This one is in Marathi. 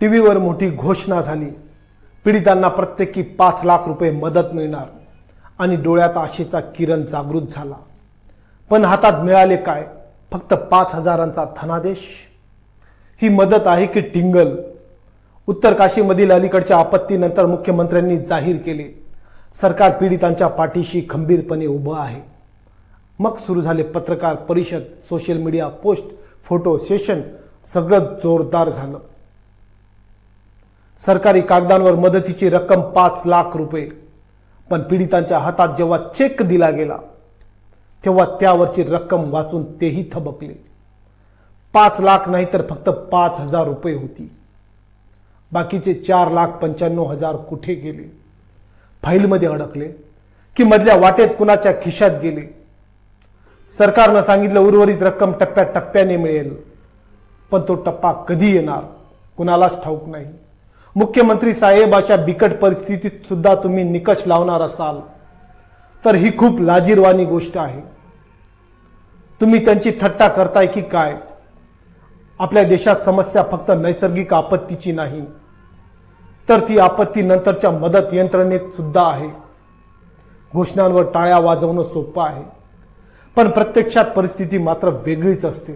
टी व्हीवर मोठी घोषणा झाली. पीडितांना प्रत्येकी पाच लाख रुपये मदत मिळणार आणि डोळ्यात आशेचा किरण जागृत झाला. पण हातात मिळाले काय? फक्त पाच हजारांचा धनादेश? ही मदत आहे की टिंगल? उत्तर काशीमधील अलीकडच्या आपत्तीनंतर मुख्यमंत्र्यांनी जाहीर केले. सरकार पीडितांच्या पाठीशी खंबीरपणे उभं आहे. मग सुरू झाले पत्रकार परिषद social media post photo session सगळं जोरदार झालं. सरकारी कागदांवर मदतीची रक्कम पाच लाख रुपये. पण पीडितांच्या हातात जेव्हा चेक दिला गेला तेव्हा त्यावरची रक्कम वाचून तेही थबकले. पाच लाख नाही तर फक्त पाच हजार रुपये होती. बाकीचे चार लाख पंच्याण्णव हजार कुठे गेले? फाईलमध्ये अडकले की मधल्या वाटेत कुणाच्या खिशात गेले? सरकारनं सांगितलं उर्वरित रक्कम टप्प्या टप्प्याने मिळेल पण तो टप्पा कधी येणार? कुणालाच ठाऊक नाही. मुख्यमंत्री साहेब अशा बिकट परिस्थितीत सुद्धा तुम्ही निकष लावणार असाल. तर ही खूप लाजीरवाणी गोष्ट आहे. तुम्ही त्यांची थट्टा करताय की काय? आपल्या देशात समस्या फक्त नैसर्गिक आपत्तीची नाही तर ती आपत्ती नंतरच्या मदत यंत्रणेत सुद्धा आहे. घोषणांवर टाळ्या वाजवणं सोपं आहे पण प्रत्यक्षात परिस्थिती मात्र वेगळीच असते.